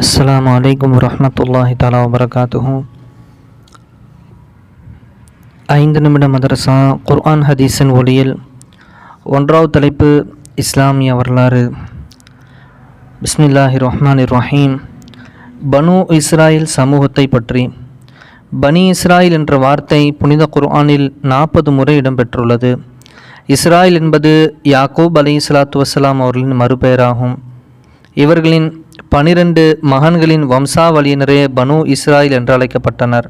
அஸ்ஸலாமு அலைக்கும் வரஹ்மத்துல்லாஹி தாலா வபரகாத்துஹு. ஐந்து நிமிட மதரசா குர்ஆன் ஹதீஸின் ஒளியில் ஒன்றாவது தலைப்பு இஸ்லாமிய வரலாறு. பிஸ்மில்லாஹி ரஹ்மான் ரஹீம். பனு இஸ்ராயில் சமூகத்தை பற்றி. பனி இஸ்ராயில் என்ற வார்த்தை புனித குர்ஆனில் நாற்பது முறை இடம்பெற்றுள்ளது. இஸ்ராயில் என்பது யாக்கூப் அலி இஸ்லாத்து வசலாம் அவர்களின் மறுபெயராகும். இவர்களின் பனிரெண்டு மகன்களின் வம்சாவளியினரே பனு இஸ்ராயில் என்று அழைக்கப்பட்டனர்.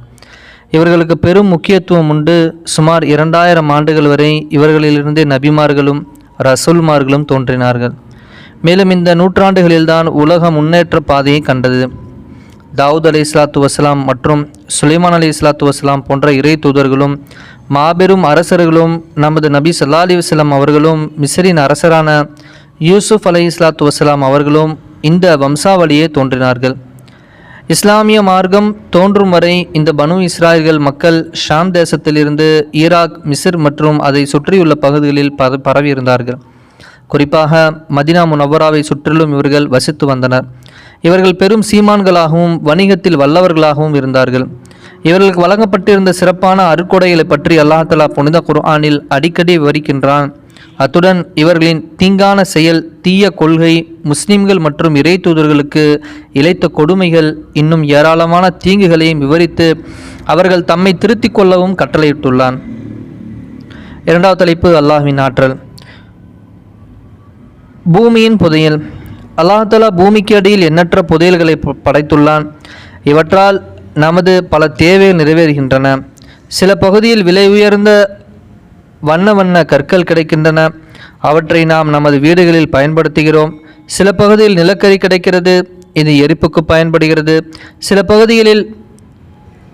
இவர்களுக்கு பெரும் முக்கியத்துவம் உண்டு. சுமார் இரண்டாயிரம் ஆண்டுகள் வரை இவர்களிலிருந்தே நபிமார்களும் ரசூல்மார்களும் தோன்றினார்கள். மேலும் இந்த நூற்றாண்டுகளில்தான் உலக முன்னேற்ற பாதையை கண்டது. தாவூத் அலி இஸ்லாத்து வசலாம் மற்றும் சுலைமான் அலி இஸ்லாத்து வசலாம் போன்ற இறை தூதர்களும் மாபெரும் அரசர்களும் நமது நபி சல்லா அலி வஸ்லாம் அவர்களும் மிஸ்ரின் அரசரான யூசுஃப் அலை இஸ்லாத்து வசலாம் அவர்களும் இந்த வம்சாவளியே தோன்றினார்கள். இஸ்லாமிய மார்க்கம் தோன்றும் வரை இந்த பனு இஸ்ராயல்கள் மக்கள் ஷாம் தேசத்திலிருந்து ஈராக் மிசர் மற்றும் அதை சுற்றியுள்ள பகுதிகளில் பர பரவியிருந்தார்கள். குறிப்பாக மதினா முனவராவை சுற்றிலும் இவர்கள் வசித்து வந்தனர். இவர்கள் பெரும் சீமான்களாகவும் வணிகத்தில் வல்லவர்களாகவும் இருந்தார்கள். இவர்களுக்கு வழங்கப்பட்டிருந்த சிறப்பான அருக்கொடைகளை பற்றி அல்லாஹலா புனித குர்ஆனில் அடிக்கடி விவரிக்கின்றான். அத்துடன் இவர்களின் தீங்கான செயல் தீய கொள்கை முஸ்லிம்கள் மற்றும் இறை தூதர்களுக்கு இழைத்த கொடுமைகள் இன்னும் ஏராளமான தீங்குகளையும் விவரித்து அவர்கள் தம்மை திருத்திக் கொள்ளவும் கட்டளையிட்டுள்ளான். இரண்டாவது தலைப்பு அல்லாஹ்வின் ஆற்றல். பூமியின் புதையல். அல்லாஹாலா பூமிக்கு அடியில் எண்ணற்ற புதையல்களை ப- படைத்துள்ளான். இவற்றால் நமது பல தேவைகள் நிறைவேறுகின்றன. சில பகுதியில் விலை உயர்ந்த வண்ண வண்ண கற்கள் கிடைக்கின்றன. அவற்றை நாம் நமது வீடுகளில் பயன்படுத்துகிறோம். சில பகுதியில் நிலக்கரி கிடைக்கிறது. இது எரிப்புக்கு பயன்படுகிறது. சில பகுதிகளில்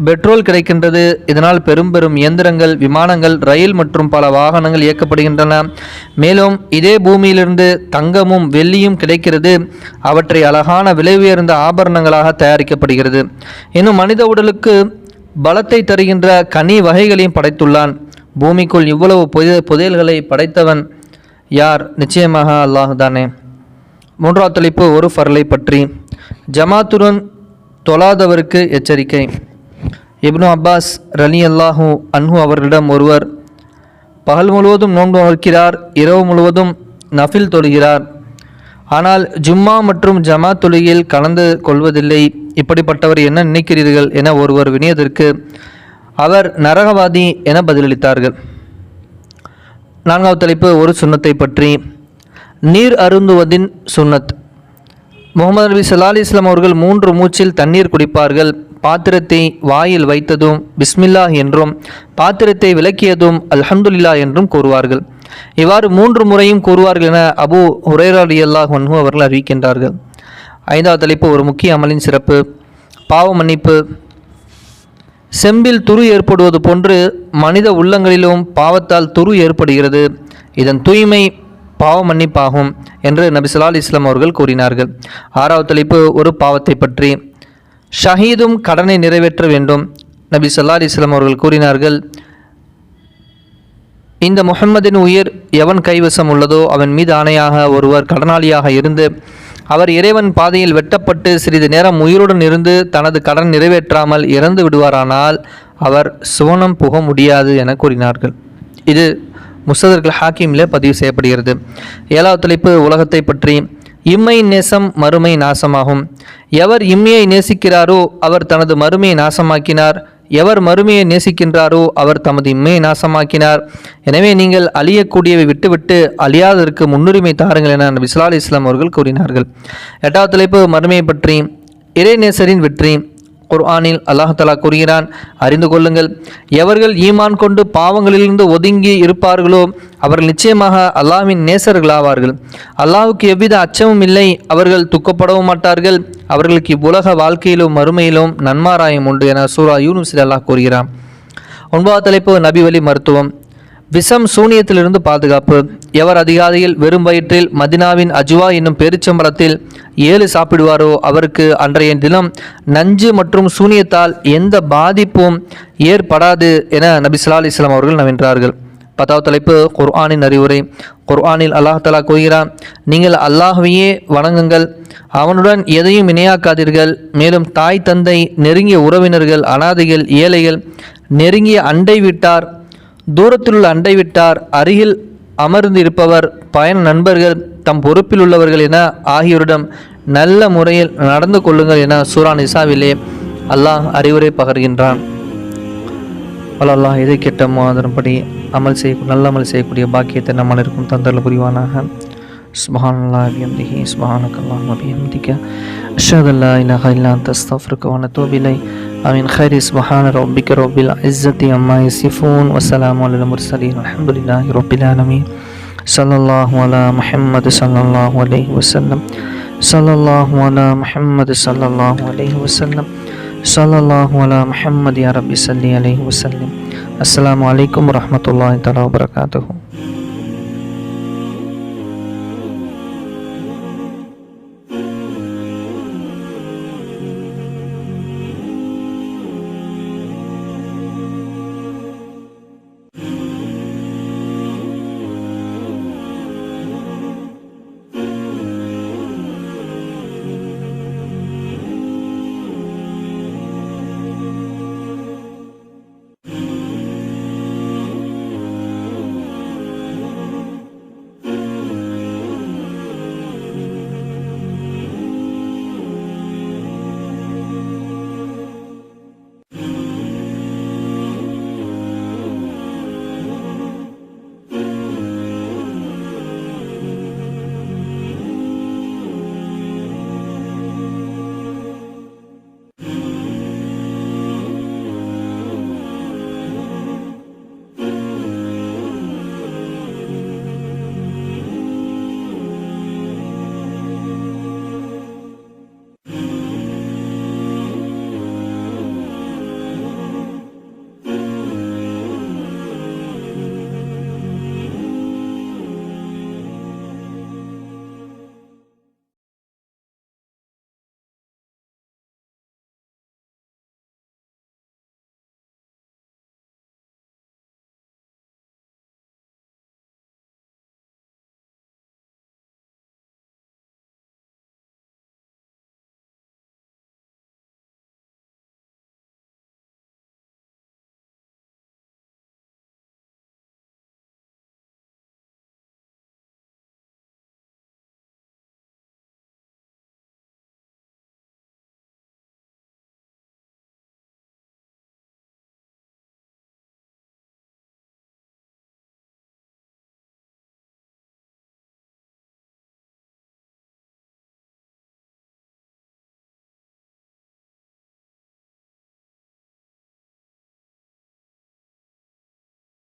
பெட்ரோல் கிடைக்கின்றது. இதனால் பெரும் பெரும் இயந்திரங்கள் விமானங்கள் ரயில் மற்றும் பல வாகனங்கள் இயக்கப்படுகின்றன. மேலும் இதே பூமியிலிருந்து தங்கமும் வெள்ளியும் கிடைக்கிறது. அவற்றை அழகான விலை உயர்ந்த ஆபரணங்களாக தயாரிக்கப்படுகிறது. இன்னும் மனித உடலுக்கு பலத்தை தருகின்ற கனி வகைகளையும் படைத்துள்ளான். பூமிக்குள் இவ்வளவு புதிய புதையல்களை படைத்தவன் யார்? நிச்சயமாக அல்லாஹ் தானே. மூன்றாவது தலைப்பு ஒரு ஃபர்லை பற்றி. ஜமாத்துடன் தொழாதவருக்கு எச்சரிக்கை. இப்னு அப்பாஸ் ரலி அல்லாஹூ அன்ஹு அவர்களிடம் ஒருவர் பகல் முழுவதும் நோன்பு நோக்கிறார் இரவு முழுவதும் நஃபில் தொழுகிறார். ஆனால் ஜும்மா மற்றும் ஜமா தொழுகையில் கலந்து கொள்வதில்லை. இப்படிப்பட்டவர் என்ன நினைக்கிறீர்கள் என ஒருவர் வினியதற்கு அவர் நரகவாதி என பதிலளித்தார்கள். நான்காவது தலைப்பு ஒரு சுண்ணத்தை பற்றி. நீர் அருந்துவதின் சுன்னத் முகமது நபி சல்லா அலைஹி அவர்கள் மூன்று மூச்சில் தண்ணீர் குடிப்பார்கள். பாத்திரத்தை வாயில் வைத்ததும் பிஸ்மில்லா என்றும் பாத்திரத்தை விலக்கியதும் அல்ஹம்துல்லா என்றும் கூறுவார்கள். இவ்வாறு மூன்று முறையும் கூறுவார்கள் என அபு ஹுரைரா ரலியல்லாஹு அவர்கள் அறிவிக்கின்றார்கள். ஐந்தாவது தலைப்பு ஒரு முக்கிய அமலின் சிறப்பு. பாவ மன்னிப்பு. செம்பில் துரு ஏற்படுவது போன்று மனித உள்ளங்களிலும் பாவத்தால் துரு ஏற்படுகிறது. இதன் தூய்மை பாவ மன்னிப்பாகும் என்று நபி இஸ்லாம் அவர்கள் கூறினார்கள். ஆறாவது தலைப்பு ஒரு பாவத்தை பற்றி. ஷஹீதும் கடனை நிறைவேற்ற வேண்டும். நபி சொல்லா இஸ்லாம் அவர்கள் கூறினார்கள் இந்த முஹம்மதின் உயிர் எவன் கைவசம் உள்ளதோ அவன் மீது ஆணையாக ஒருவர் கடனாளியாக இருந்து அவர் இறைவன் பாதையில் வெட்டப்பட்டு சிறிது நேரம் உயிருடன் இருந்து தனது கடன் நிறைவேற்றாமல் இறந்து விடுவாரானால் அவர் சுவனம் புக முடியாது என கூறினார்கள். இது முசதர்கள் ஹாக்கிமிலே பதிவு செய்யப்படுகிறது. ஏழாவது தலைப்பு உலகத்தை பற்றி. இம்மை நேசம் மறுமை நாசமாகும். எவர் இம்மையை நேசிக்கிறாரோ அவர் தனது மறுமையை நாசமாக்கினார். எவர் மறுமையை நேசிக்கின்றாரோ அவர் தமது இம்மையை நாசமாக்கினார். எனவே நீங்கள் அழியக்கூடியவை விட்டுவிட்டு அழியாததற்கு முன்னுரிமை தாருங்கள் என நபி ஸல்லல்லாஹு இஸ்லாம் அவர்கள் கூறினார்கள். எட்டாவது தலைப்பு மறுமையை பற்றி இறைநேசரின் வெற்றி. குர்ஆனில் அல்லாஹலா கூறுகிறான் அறிந்து கொள்ளுங்கள். எவர்கள் ஈமான் கொண்டு பாவங்களிலிருந்து ஒதுங்கி இருப்பார்களோ அவர்கள் நிச்சயமாக அல்லாஹ்வின் நேசர்களாவார்கள். அல்லாஹுக்கு எவ்வித அச்சமும் இல்லை அவர்கள் துக்கப்படவும் மாட்டார்கள். அவர்களுக்கு இவ்வுலக வாழ்க்கையிலும் மறுமையிலும் நன்மாராயம் உண்டு என சூரா யூனுசில் அல்லாஹ் கூறுகிறான். ஒன்பதாவது தலைப்பு நபி வழி மருத்துவம். விஷம் சூனியத்திலிருந்து பாதுகாப்பு. எவர் அதிகாலையில் வெறும் வயிற்றில் மதினாவின் அஜுவா என்னும் பெருச்சம்பரத்தில் ஏழு சாப்பிடுவாரோ அவருக்கு அன்றைய தினம் நஞ்சு மற்றும் சூனியத்தால் எந்த பாதிப்பும் ஏற்படாது என நபி ஸல்லல்லாஹு அலைஹி அவர்கள் நவின்றார்கள் பத்தாவது தலைப்பு குர்ஆனின் அறிவுரை. குர்ஆனில் அல்லாஹ் தலா கூறுகிறான் நீங்கள் அல்லாஹ்வையே வணங்குங்கள். அவனுடன் எதையும் இணையாக்காதீர்கள். மேலும் தாய் தந்தை நெருங்கிய உறவினர்கள் அனாதைகள் ஏழைகள் நெருங்கிய அண்டை விட்டார் தூரத்திலுள்ள அண்டை விட்டார் அருகில் அமர்ந்து இருப்பவர் பயன் நண்பர்கள் தம் பொறுப்பில் உள்ளவர்கள் என ஆகியோரிடம் நல்ல முறையில் நடந்து கொள்ளுங்கள் என சூரா நிசாவிலே அல்லாஹ் அறிவுரை பகர்கின்றான் அல்லாஹ் எதை கெட்ட அதன்படி அமல் செய்ய நல்ல அமல் செய்யக்கூடிய பாக்கியத்தை நம் அனைவருக்கும் தந்தல் புரிவானாக سبحان الله بحمده سبحانك اللهم وبحمدك أشهد أن لا إله إلا أنت أستغفرك ونتوب إليك آمين. خير سبحان ربك رب العزة عما يصفون وسلام على المرسلين. والحمد لله رب العالمين. صلى الله على محمد صلى الله عليه وسلم. صلى الله على محمد صلى الله عليه وسلم. صلى الله على محمد يا رب صل عليه وسلم. السلام عليكم ورحمة الله تعالى وبركاته.